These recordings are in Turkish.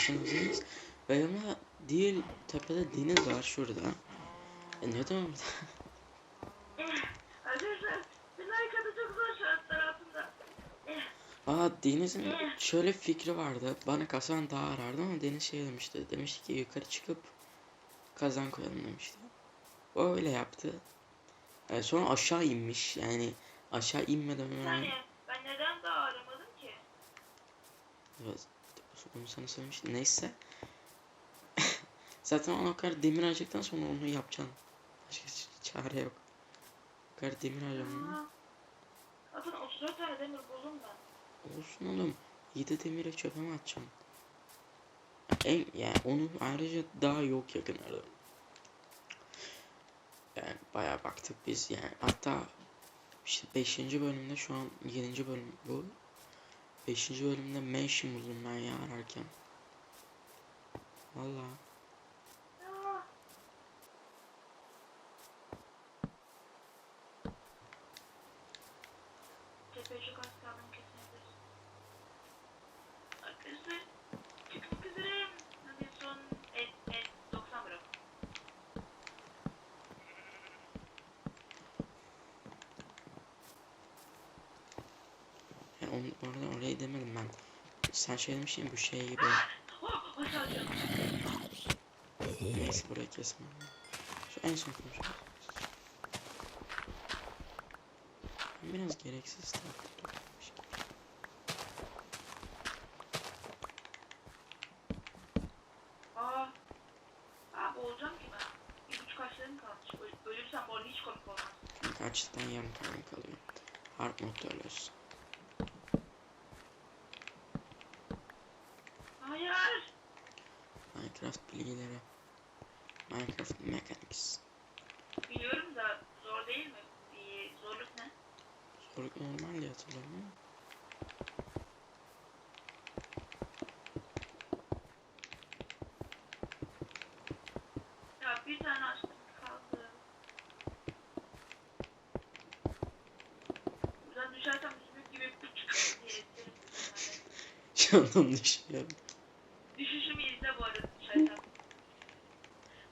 karşınızdayız. Ve yanımda diğer tepede deniz var şurada. E ne demek? Arkadaşlar like atı çok zor şartlar altında. Aa Deniz'in şöyle fikri vardı. Bana kazan daha arardı ama Deniz şey demişti. Demişti ki yukarı çıkıp kazan koyalım demişti. O öyle yaptı. E, sonra aşağı inmiş. Yani aşağı inmeden önce... saniye ben neden daha aramadım ki? Evet. Onu sana söylemiştim. Neyse. Zaten ona kadar demir harcadıktan sonra onu yapacaksın. Başka çare yok. O kadar demir harcamanın. Aa, Zaten 34 tane demir buldum ben. Olsun oğlum. 7 demiri çöpe mi atacaksın? En, yani onun ayrıca daha yok yakınlarda. Yani bayağı baktık biz yani. Hatta işte 5. bölümde şu an 7. bölüm bu. 5. bölümde mansion buldum ben ya ararken. Valla. Aa, Tepeye çok az kaldım kesinlikle. Arkadaşlar çıkmak üzereyim. Hadi son et, et 90 bırak. Yani onu, orada orayı demedim ben. Sen şey demiştin bu şey gibi. Neyse burayı kesme. Şu en son konuşalım. Biraz gereksiz taktım. Aa. Aa boğulacağım ki ben. Bir buçuk açlarım kalmış. Öl- Ölürsem bu arada hiç komik olmaz. Kaçtan yarım tane kalıyor. Hard modda ölüyorsun. Hayır. Minecraft bilgileri. Minecraft Mechanics. Biliyorum da zor değil mi? Bir zorluk ne? Zorluk normal diye hatırlıyorum ama. Ya bir tane açtım kaldı. Buradan düşersem üzümlük gibi pıçık diye etkilerim. Şu an onu düşünüyorum. Düşüşümü izle bu arada düşersem.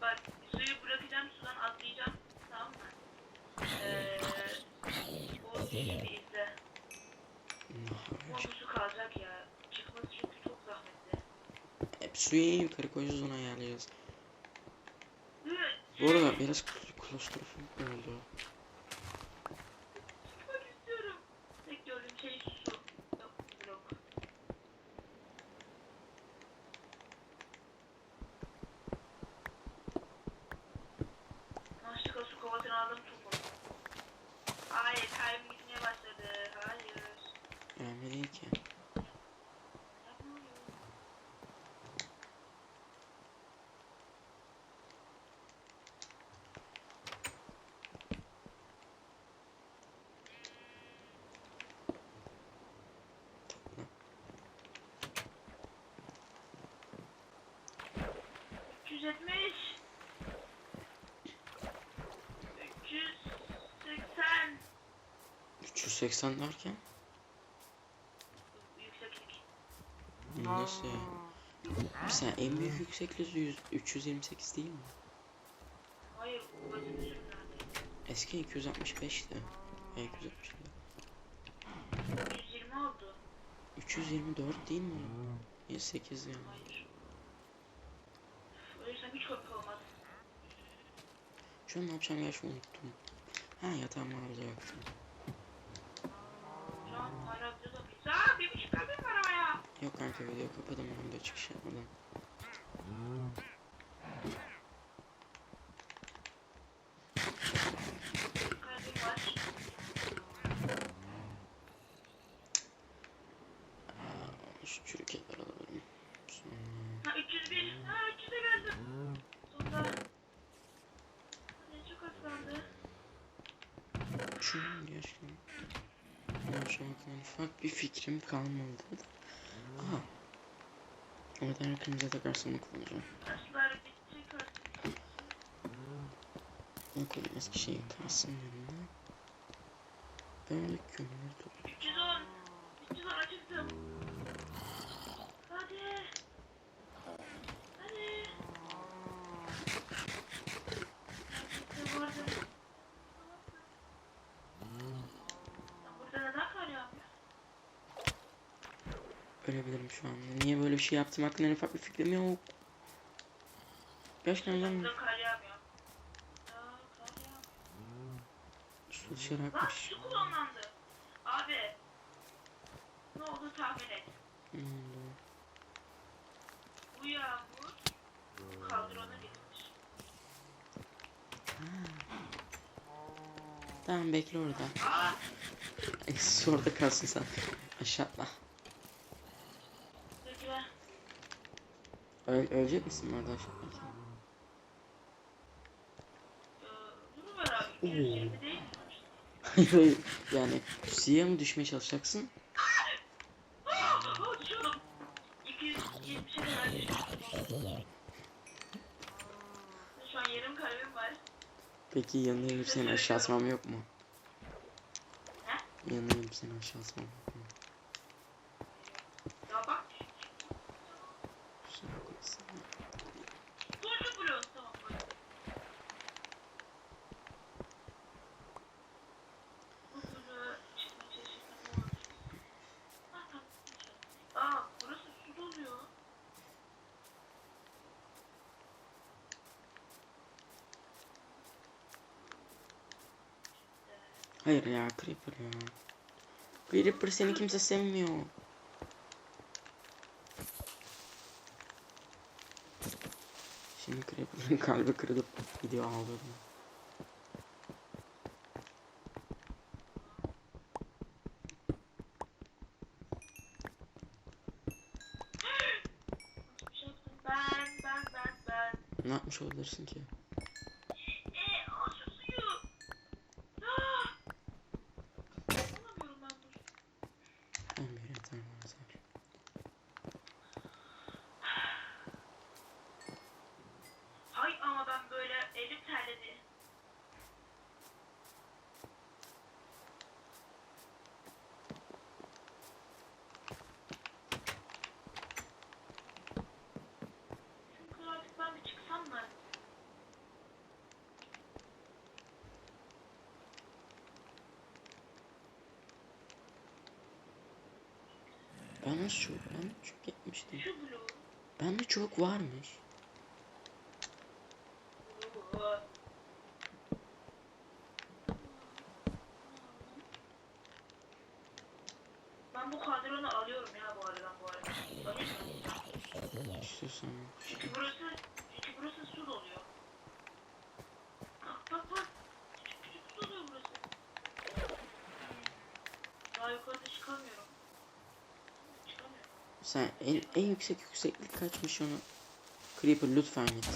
Bak suyu bırakacağım sudan atlayacağım. Tamam mı? Eee... Kalacak ya. Çok zahmetli. Hep suyu yukarı koyacağız onu ayarlayacağız. Bu arada biraz klostrofobik oldu. Çıkmak istiyorum. Tek gördüğüm şey su. Yok blok. Yanlışlıkla su kovasını aldım çok oldu. Hayır kalbim gitmeye başladı. Hayır. Önemli değil ki. Yapma oluyor. Topla. 370 380 380 derken? Yükseklik. Nasıl ya? Bir saniye en büyük yüksekliği 100, 328 değil mi? Hayır, sürümlerde. Eski 265'ti. E 265. 120 oldu. 324 değil mi oğlum? 108 yani. Hayır. Ölürsem hiç komik olmaz. Şu an ne yapacağım gerçi unuttum. Ha yatağımı. Şu an hala diyorsa biz. Aa bir buçuk kalbim var ama ya. Yok kanka video kapadım onu da çıkış yapmadan. Kalbim var. Aa, şu çürük etler alabilirim. Sonra... Ha 301. Ha 300'e geldim. Sonunda. Ne çok az kaldı. Şu an gerçekten... Benim şu an ufak bir fikrim kalmadı. Aha. O yüzden kırmızı tekrar sana kullanacağım. Bunu koyayım eski şeyin kalsın yanına. Ben öyle kömür görebilirim şu an. Niye böyle bir şey yaptım hakkında en ufak bir fikrim yok. Gerçekten ben su dışarı akmış. kullanlandı. Abi. Ne oldu tahmin et. Ne oldu? Bu yağmur kaldırana gitmiş. Tamam bekle orada. Eksi orada kalsın sen. Aşağı atla. bekle. Öl ölecek misin orada aşağı atlarken? Dur ver abi. 220 değil mi? Hayır. Yani suya mı düşmeye çalışacaksın? Aa, uçuyorum. 270'e kadar düştüm. Şu an yarım kalbim var. Peki yanına gelip seni aşağı atmam yok mu? He? Yanına gelip seni aşağı atmam yok mu? Ya bak. Kusura bakmasın. Dur dur bloğun tamam. bak. Bu bloğa çıkma çeşitli olabilir. Ah, tamam. Aa burası su doluyor. Hayır ya Creeper ya. Creeper seni kimse sevmiyor. Şimdi Creeper'ın kalbi kırılıp gidiyor ağlıyor. Ne yapmış olabilirsin ki? Eee al şu suyu. Ah! Alamıyorum ben bunu. Ben bir yeter maalesef. Hay ama ben böyle elim terledi. Mı? Ben nasıl çok, yapmıştım. Şu. Bende çok varmış. Ben bu kadronu alıyorum ya bu aradan bu arada. Alayım mı? İstiyorsan. Çünkü burası, çünkü burası su doluyor. Bak bak bak. Küçük küçük su doluyor burası. Daha yukarıda çıkamıyorum. Çıkamıyorum. Sen en, en yüksek yükseklik kaçmış onu? Creeper lütfen git.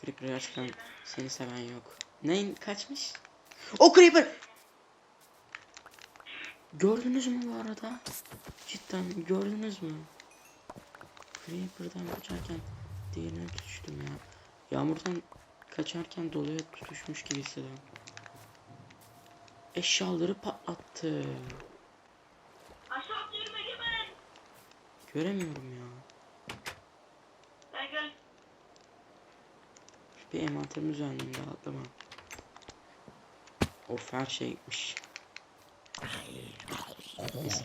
Creeper gerçekten seni seven yok. Neyin kaçmış? O Creeper! Gördünüz mü bu arada? Cidden gördünüz mü? Creeper'dan kaçarken diğerine tutuştum ya. Yağmurdan kaçarken doluya tutuşmuş gibi hissediyorum. Eşyaları patlattı. Aşağı. Göremiyorum ya. Gel gel. Bir envanterim düzenleyeyim rahatlama. Of her şey gitmiş.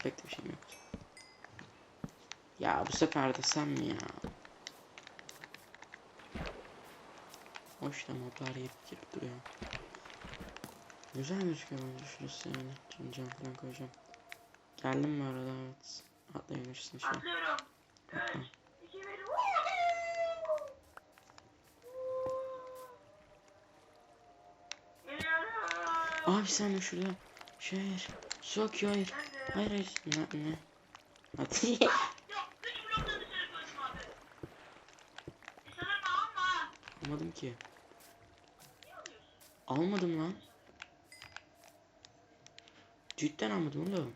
De bir şeyim yok. Ya bu sefer de sen mi ya? Hoş da modlar yiyip girip duruyor. Güzel gözüküyor bence şurası yani. Şimdi cam falan koyacağım. Geldim mi arada evet. Atlayabilirsin şu an. Atlıyorum. Atla. 3, 2, 1. Geliyorum. Abi sen de şurada. Su akıyor hayır. Hayır hayır. Ne? ne? Hadi. Yok, üç bloktan dışarı koydum abi. Dışarı alma. Almadım ki. Almadım lan. Cidden almadım oğlum.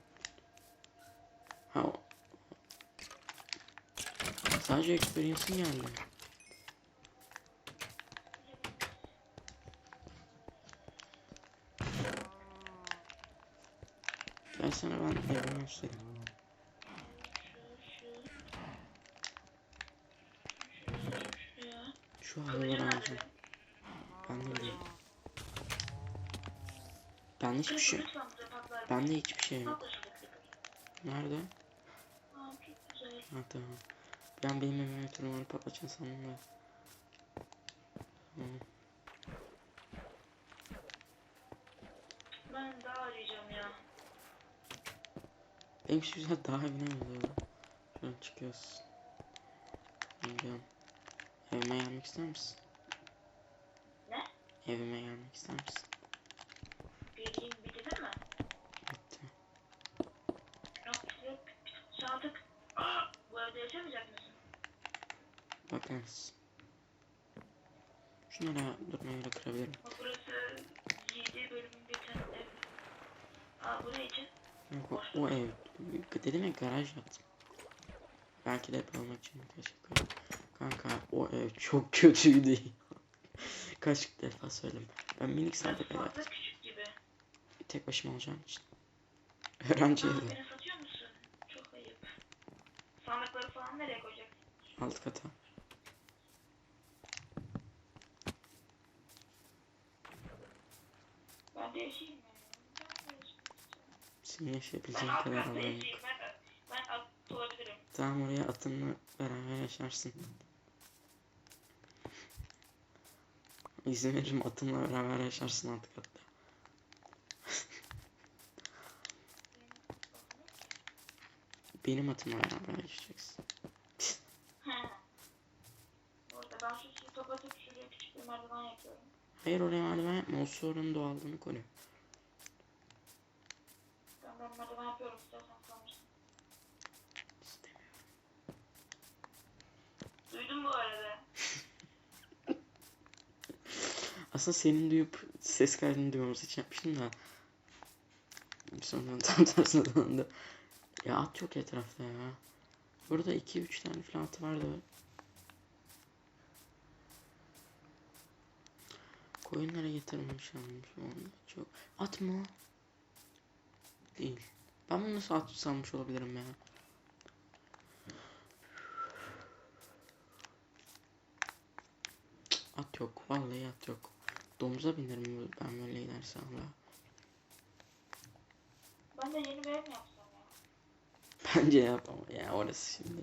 Ha. Sadece experience'ın geldi. Gel sana ben göstereyim. Şu, şu, şu, şu, şu, Şu şu. halıları Kılıcı nerede alacağım. benim? Ben de değil. Bende hiçbir şey patlar. Bende hiçbir şey yok. Nerede? Ha tamam. Ben benim evime tırmanıp patlatacağım sandım da. Tamam. Ben daha arayacağım ya. Benim şu yüzden daha evine gidiyorum. Şu an çıkıyoruz. Gidiyorum. Evime gelmek ister misin? Ne? Evime gelmek ister misin? Bildiğin bitirdin mi? Bitti. Yok yok. Sadık. Aa, bu evde yaşamayacak mısın? Bakarız. Şunlara durmaya göre kırabilirim. Bak burası 7 bölümün geçen ev. Aa bu ne için? Yok, o, o ev. Dedim ya garaj yaptım. Belki de yapılmak için teşekkür ederim. Kanka o ev çok kötüydü. Kaç defa söyledim. Ben minik sadık ev yaptım. küçük gibi. Tek başıma olacağım için. Öğrenci evi. beni satıyor musun? Çok ayıp. Sandıkları falan nereye koyacaksın? Alt kata. Ben de yaşayayım. Ben. Senin Ben yaşayabileceğin kadar yok. yaşayayım. Ben, ben alt olabilirim. Tamam oraya atınla beraber yaşarsın. İzin veririm atımla beraber yaşarsın alt katta. Benim atımla beraber yaşayacaksın. Hayır oraya merdiven yapma. O su oranın doğallığını koru. Ben ben merdiven yapıyorum istersen sanırsın. İstemiyorum. Duydum bu arada. Aslında senin duyup ses kaydını duymamız için yapmıştım da. Sonra tam tersine döndü. Ya at yok etrafta ya. Burada 2-3 tane falan at vardı. Koyunlara getirmiş almış çok. At mı? Değil. Ben bunu nasıl at sanmış olabilirim ya? At yok. Vallahi at yok. Domuza binerim ben böyle giderse Allah. Ben de yeni bir ev yapsam ya? Bence yap ama ya orası şimdi.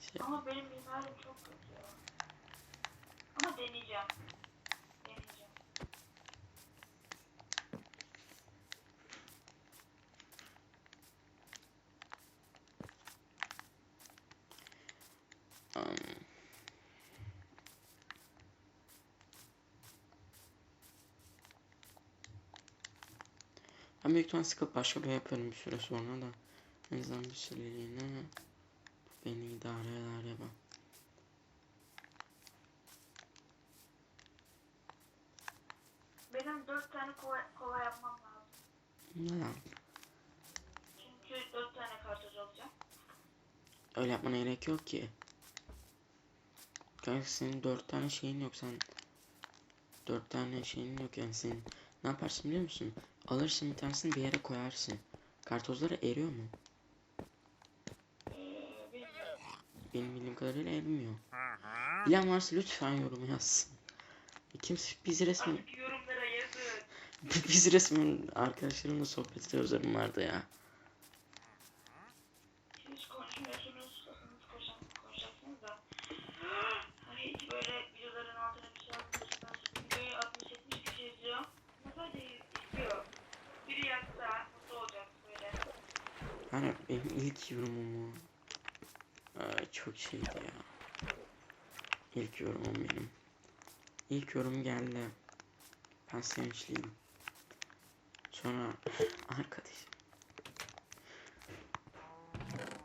Şey, Ama benim mimarim çok kötü ya. Ama. Deneyeceğim. Ben büyük ihtimalle sıkıp başka bir yaparım bir süre sonra da. En azından bir süreliğine beni idare eder ya ben. Benim dört tane kova, kova yapmam lazım. Neden? Çünkü dört tane kartoz alacağım. Öyle yapmana gerek yok ki. Kanka senin dört tane şeyin yok sen. Dört tane şeyin yok yani senin. Ne yaparsın biliyor musun? Alırsın tanesini bir yere koyarsın. Kartozları eriyor mu? Benim bildiğim kadarıyla erimiyor. Bilen varsa lütfen yorum yazsın. Kimse biz resmen Artık yorumlara yazın. biz resmen arkadaşlarımla sohbet ediyoruz yorumlarda ya. Hiç konuşmuyorsunuz. Kafanız koşan, konuşacaksınız da. Hani hiç böyle videoların altına bir şey yazmıyorsunuz. Videoyu 60-70 kişi izliyor. Ama sadece izliyor. Biri yazsa mutlu olacak böyle. Yani benim ilk yorumum o. Aa, çok şeydi ya. İlk yorumum benim. İlk yorum geldi. Ben sevinçliyim. Sonra arkadaşım.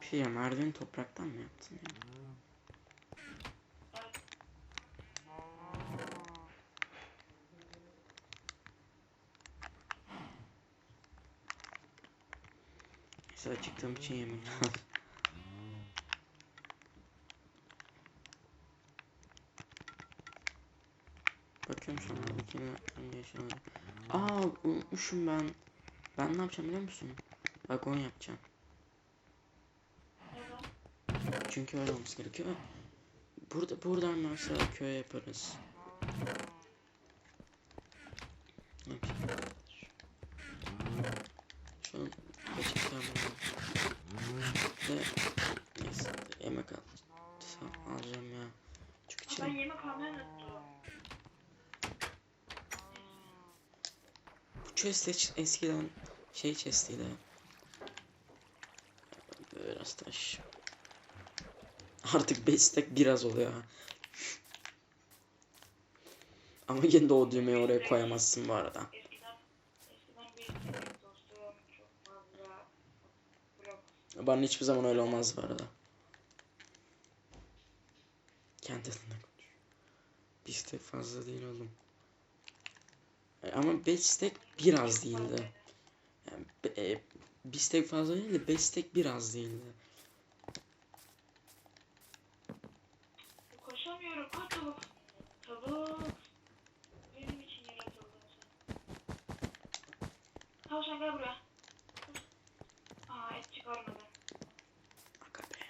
Bir şey ya merdiveni topraktan mı yaptın ya? Evet. Neyse acıktığım için yemeği Bakıyorum an oradakine hangi yaşamadı. Aa unutmuşum ben. Ben ne yapacağım biliyor musun? Vagon yapacağım. Çünkü öyle olması gerekiyor. Burada buradan mesela köy yaparız. Ne yapayım? Şu an gerçekten Ve neyse Tamam, alacağım ya. Çık Ha, ben içeri. yemek almayı unuttum. Bu chest eskiden şey chestiydi. Biraz taş. Artık 5 stack biraz oluyor ha. Ama yine de o düğmeyi oraya koyamazsın bu arada. Eskiden, eskiden bir istedim dostum. Çok fazla blok. Bana hiçbir zaman öyle olmaz bu arada. Kendi adına konuş. Bir stack fazla değil oğlum. E, Ama 5 stack biraz değildi. Yani, e, stack fazla değil de 5 stack biraz değildi. Koşamıyorum. Aa tavuk. Tavuk. Benim için yaratıldın sen. Tavşan gel buraya. Aa et çıkarmadı. Aga be.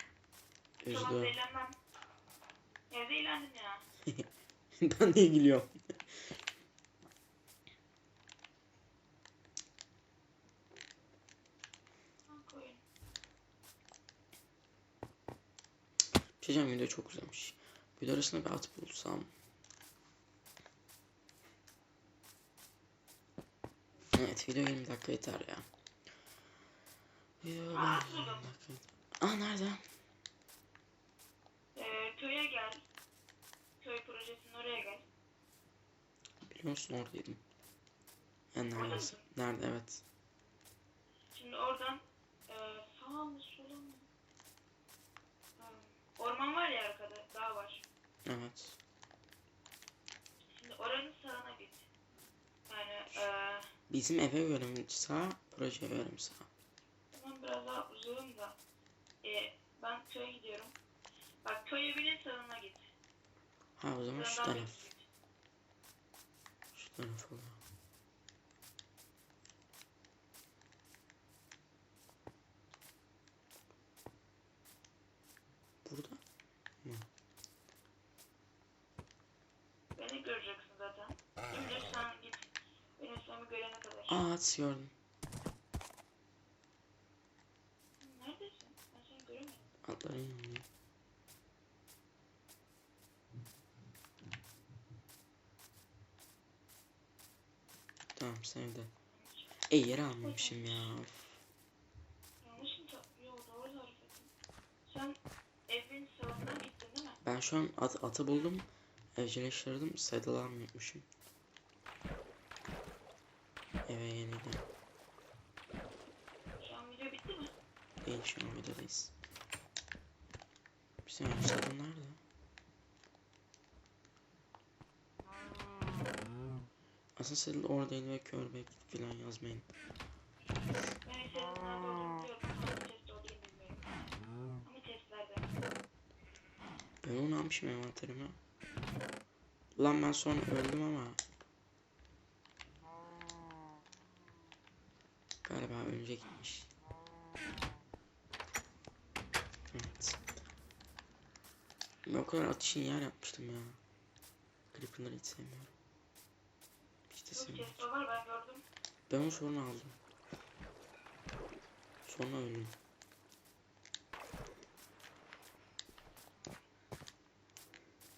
Tamam Üzdü. zehirlenmem. Ya zehirlendim ya. ben niye şey diyeceğim, video çok güzelmiş. Video arasında bir at bulsam. Evet video 20 dakika yeter ya. Video Aa, 20 buldum. dakika. Aa nerede? Ee, köye gel. Köy projesinin oraya gel. Biliyor musun oradaydım. Yani mısın? Nerede evet. Şimdi oradan e, sağ mı sola mı? Ha, Orman var ya arkada, dağ var. Evet. Şimdi oranın sağına git. Yani e, Bizim eve mi sağ, projeye göre mi sağ? Tamam biraz daha uzağım da. Ee, ben köye gidiyorum. Bak köy evinin sağına git. Ha o zaman şu taraf. düz taraf oluyor. Burada. Beni göreceksin zaten. Dümdüz sen git. Benim seni görene kadar. Aa gördüm. Neredesin? Ben seni göremedim. Atların yanında. Tamam sevdi. E yeri almamışım ya. Of. Yanlış mı? ta- Yo doğru tarif ettin. Sen evin sağından gittin değil mi? Ben şu an at, atı buldum. Evcilleştirdim. Saddle almayacakmışım. Eve yeniden. Şu an video bitti mi? Değil şu an videodayız. Bir saniye saddle nerede? Aslında saddle oradaydı ve kör bekledik falan yazmayın. Ben onu almışım envanterime. Lan ben sonra öldüm ama. Galiba önce gitmiş. Evet. Ben o kadar atışın yer yapmıştım ya. Creeper'ları hiç sevmiyorum. De test var ben onu sonra aldım. Sonra öldüm.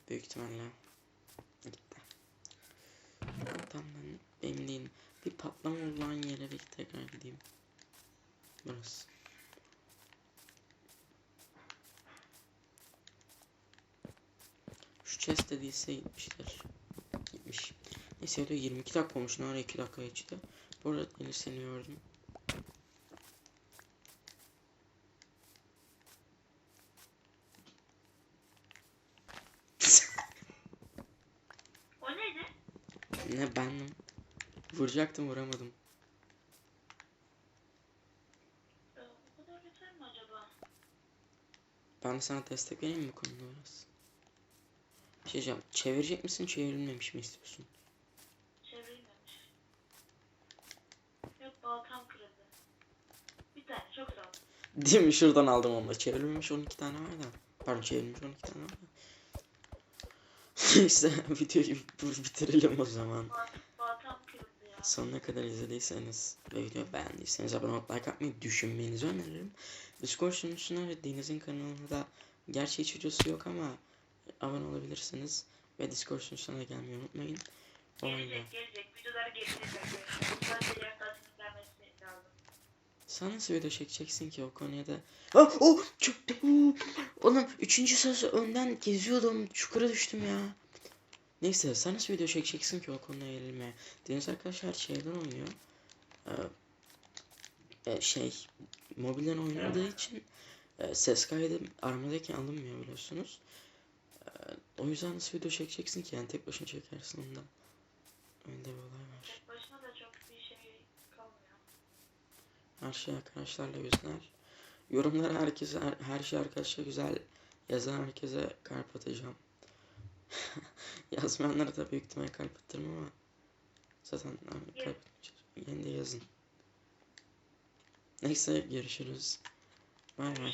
Büyük ihtimalle gitti. Tamam ben değil. Bir patlama olan yere bir tekrar gideyim. Burası. Şu chest dediyse gitmiştir. Gitmiş. Neyse öyle 22 dakika olmuş. Ne ara 2 dakika geçti. Bu arada Deniz seni gördüm. O neydi? ne bendim. Vuracaktım vuramadım. Ben sana destek vereyim mi bu konuda biraz? Bir şey diyeceğim. Çevirecek misin çevrilmemiş mi istiyorsun? Çevrilmemiş. Yok baltam kırıldı. Bir tane çok sağ ol. Değil mi? Şuradan aldım onu da. Çevrilmemiş 12 tane var da. Pardon çevrilmiş 12 tane var da. Neyse videoyu bitirelim o zaman. Sonuna kadar izlediyseniz ve videoyu beğendiyseniz abone olup like atmayı düşünmenizi öneririm. Discord sunucusuna ve Deniz'in kanalına da Gerçi hiç videosu yok ama abone olabilirsiniz. Ve Discord sunucuna da gelmeyi unutmayın. Gelecek gelecek. Videolar gelecek arkadaşlar. Sadece yakasının gelmesi lazım. Sen nasıl video çekeceksin ki o konuya da? Ah, oh, oh, Oğlum üçüncü sırası önden geziyordum. Çukura düştüm ya. Neyse sen nasıl video çekeceksin ki o konuya eğilmeye? Deniz arkadaşlar şeyden oynuyor. Ee, e, şey mobilden oynadığı için e, ses kaydı armadayken alınmıyor biliyorsunuz. E, o yüzden nasıl video çekeceksin ki yani tek başına çekersin ondan. Öyle bir olay var. Tek başına da çok bir şey kalmıyor. Her şey arkadaşlarla güzel. Yorumlara herkese her, her şey arkadaşlar güzel yazan herkese kalp atacağım. Yazmayanlara da büyük ihtimal kalp atarım ama zaten kalp. Yine de yazın. Neyse görüşürüz. Bay bay.